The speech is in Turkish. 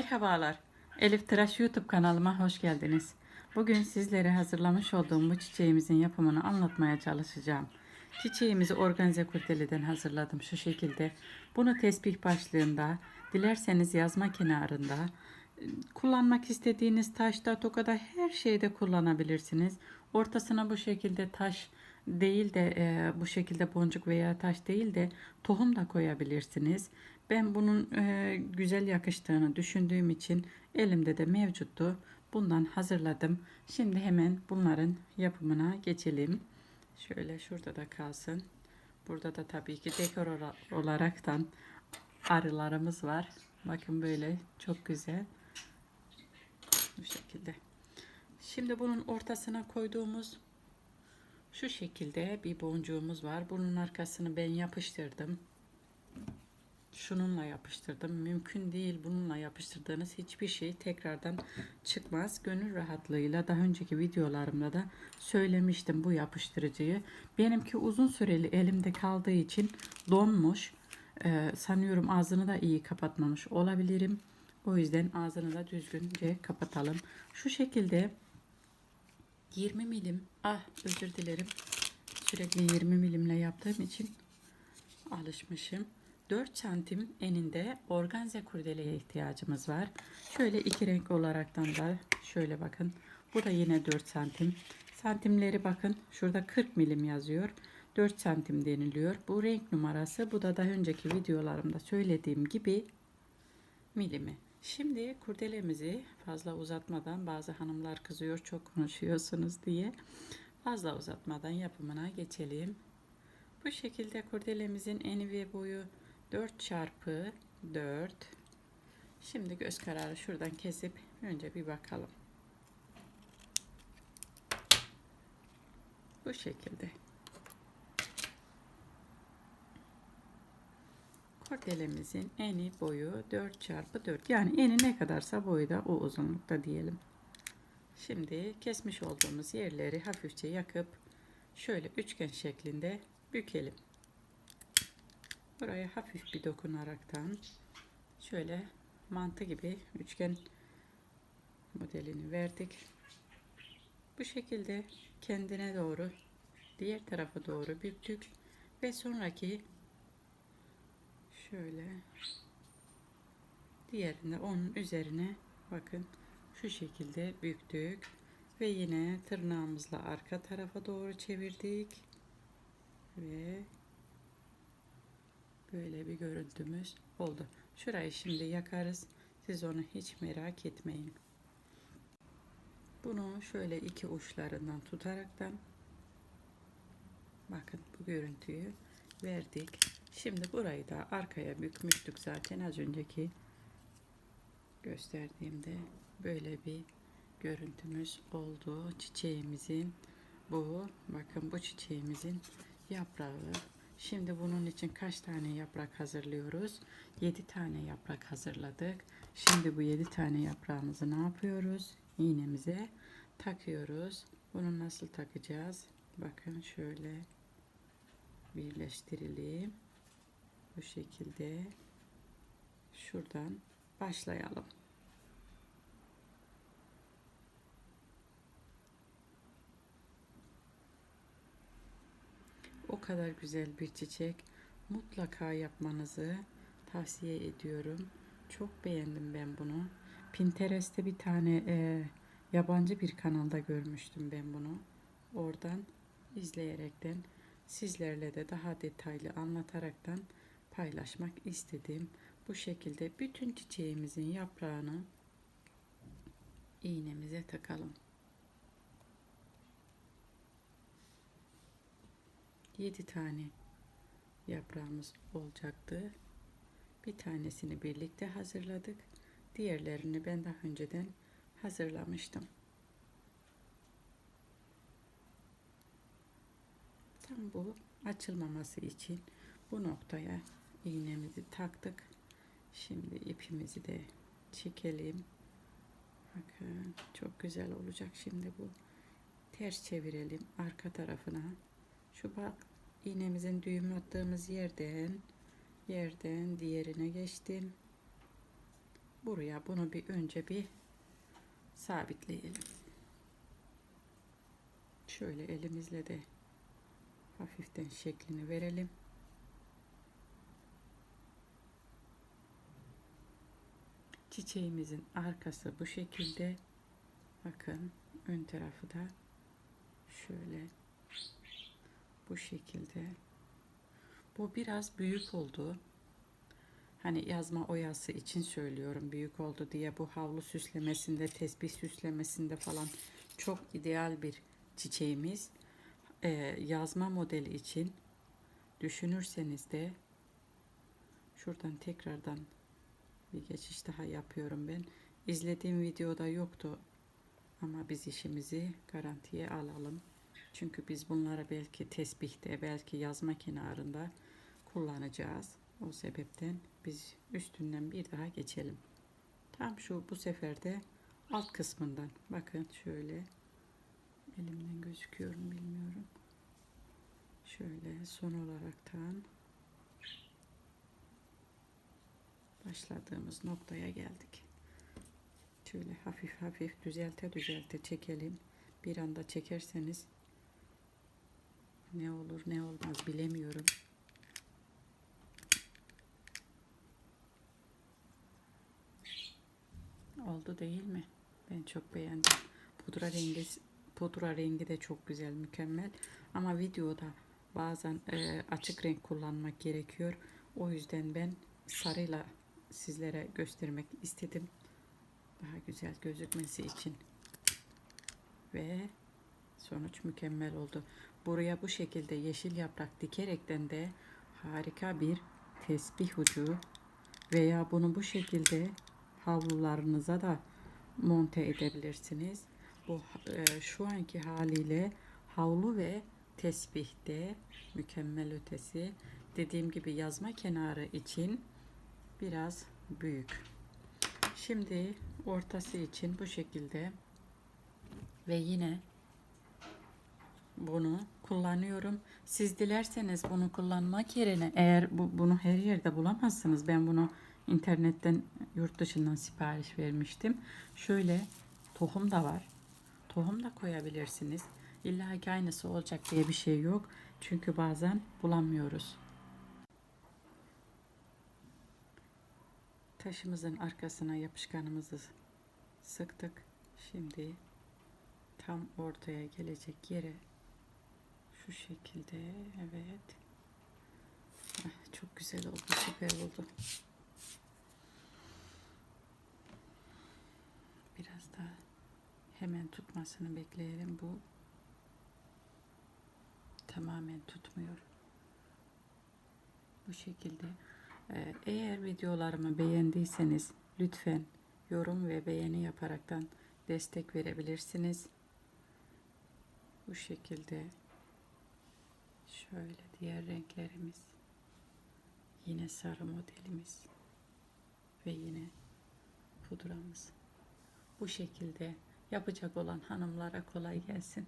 Merhabalar. Elif Tıraş YouTube kanalıma hoş geldiniz. Bugün sizlere hazırlamış olduğum bu çiçeğimizin yapımını anlatmaya çalışacağım. Çiçeğimizi organize kurdeleden hazırladım şu şekilde. Bunu tesbih başlığında, dilerseniz yazma kenarında, kullanmak istediğiniz taşta, tokada her şeyde kullanabilirsiniz. Ortasına bu şekilde taş değil de e, bu şekilde boncuk veya taş değil de tohum da koyabilirsiniz. Ben bunun e, güzel yakıştığını düşündüğüm için elimde de mevcuttu. Bundan hazırladım. Şimdi hemen bunların yapımına geçelim. Şöyle şurada da kalsın. Burada da tabii ki dekor olaraktan arılarımız var. Bakın böyle çok güzel. Bu şekilde. Şimdi bunun ortasına koyduğumuz şu şekilde bir boncuğumuz var. Bunun arkasını ben yapıştırdım. Şununla yapıştırdım. Mümkün değil bununla yapıştırdığınız hiçbir şey tekrardan çıkmaz. Gönül rahatlığıyla daha önceki videolarımda da söylemiştim bu yapıştırıcıyı. Benimki uzun süreli elimde kaldığı için donmuş. Ee, sanıyorum ağzını da iyi kapatmamış olabilirim. O yüzden ağzını da düzgünce kapatalım. Şu şekilde 20 milim ah özür dilerim sürekli 20 milimle yaptığım için alışmışım 4 santim eninde organze kurdeleye ihtiyacımız var. Şöyle iki renk olaraktan da şöyle bakın. Bu da yine 4 santim. Santimleri bakın şurada 40 milim yazıyor. 4 santim deniliyor. Bu renk numarası bu da daha önceki videolarımda söylediğim gibi milimi. Şimdi kurdelemizi fazla uzatmadan bazı hanımlar kızıyor çok konuşuyorsunuz diye fazla uzatmadan yapımına geçelim. Bu şekilde kurdelemizin eni ve boyu 4 çarpı 4. Şimdi göz kararı şuradan kesip önce bir bakalım. Bu şekilde. kurdelemizin eni boyu 4 çarpı 4 yani eni ne kadarsa boyu da o uzunlukta diyelim. Şimdi kesmiş olduğumuz yerleri hafifçe yakıp şöyle üçgen şeklinde bükelim. Buraya hafif bir dokunaraktan şöyle mantı gibi üçgen modelini verdik. Bu şekilde kendine doğru diğer tarafa doğru büktük ve sonraki şöyle diğerinde onun üzerine bakın şu şekilde büktük ve yine tırnağımızla arka tarafa doğru çevirdik ve böyle bir görüntümüz oldu. Şurayı şimdi yakarız. Siz onu hiç merak etmeyin. Bunu şöyle iki uçlarından tutaraktan bakın bu görüntüyü verdik. Şimdi burayı da arkaya bükmüştük zaten az önceki gösterdiğimde böyle bir görüntümüz oldu. Çiçeğimizin bu bakın bu çiçeğimizin yaprağı. Şimdi bunun için kaç tane yaprak hazırlıyoruz? 7 tane yaprak hazırladık. Şimdi bu 7 tane yaprağımızı ne yapıyoruz? İğnemize takıyoruz. Bunu nasıl takacağız? Bakın şöyle birleştirelim. Bu şekilde şuradan başlayalım. O kadar güzel bir çiçek. Mutlaka yapmanızı tavsiye ediyorum. Çok beğendim ben bunu. Pinterest'te bir tane e, yabancı bir kanalda görmüştüm ben bunu. Oradan izleyerekten sizlerle de daha detaylı anlataraktan paylaşmak istedim. Bu şekilde bütün çiçeğimizin yaprağını iğnemize takalım. 7 tane yaprağımız olacaktı. Bir tanesini birlikte hazırladık. Diğerlerini ben daha önceden hazırlamıştım. Tam bu açılmaması için bu noktaya iğnemizi taktık. Şimdi ipimizi de çekelim. Bakın çok güzel olacak şimdi bu. Ters çevirelim arka tarafına. Şu iğnemizin düğüm attığımız yerden yerden diğerine geçtim. buraya bunu bir önce bir sabitleyelim. Şöyle elimizle de hafiften şeklini verelim. Çiçeğimizin arkası bu şekilde. Bakın ön tarafı da şöyle bu şekilde. Bu biraz büyük oldu. Hani yazma oyası için söylüyorum büyük oldu diye bu havlu süslemesinde, tesbih süslemesinde falan çok ideal bir çiçeğimiz. Ee, yazma modeli için düşünürseniz de şuradan tekrardan bir geçiş daha yapıyorum ben. İzlediğim videoda yoktu ama biz işimizi garantiye alalım. Çünkü biz bunları belki tesbihte, belki yazma kenarında kullanacağız. O sebepten biz üstünden bir daha geçelim. Tam şu bu sefer de alt kısmından. Bakın şöyle elimden gözüküyor mu bilmiyorum. Şöyle son olaraktan başladığımız noktaya geldik. Şöyle hafif hafif düzelte düzelte çekelim. Bir anda çekerseniz ne olur ne olmaz bilemiyorum. Oldu değil mi? Ben çok beğendim. Pudra rengi pudra rengi de çok güzel, mükemmel. Ama videoda bazen e, açık renk kullanmak gerekiyor. O yüzden ben sarıyla sizlere göstermek istedim. Daha güzel gözükmesi için. Ve sonuç mükemmel oldu. Buraya bu şekilde yeşil yaprak dikerekten de harika bir tesbih ucu veya bunu bu şekilde havlularınıza da monte edebilirsiniz. Bu e, şu anki haliyle havlu ve tesbihte mükemmel ötesi. Dediğim gibi yazma kenarı için biraz büyük. Şimdi ortası için bu şekilde ve yine bunu kullanıyorum. Siz dilerseniz bunu kullanmak yerine eğer bu, bunu her yerde bulamazsınız. Ben bunu internetten yurt dışından sipariş vermiştim. Şöyle tohum da var. Tohum da koyabilirsiniz. İlla ki aynısı olacak diye bir şey yok. Çünkü bazen bulamıyoruz. Taşımızın arkasına yapışkanımızı sıktık. Şimdi tam ortaya gelecek yere şu şekilde evet. Ah, çok güzel oldu, süper oldu. Biraz daha hemen tutmasını bekleyelim. Bu tamamen tutmuyor. Bu şekilde. Ee, Eğer videolarımı beğendiyseniz lütfen yorum ve beğeni yaparaktan destek verebilirsiniz. Bu şekilde şöyle diğer renklerimiz. Yine sarı modelimiz. Ve yine pudramız. Bu şekilde yapacak olan hanımlara kolay gelsin.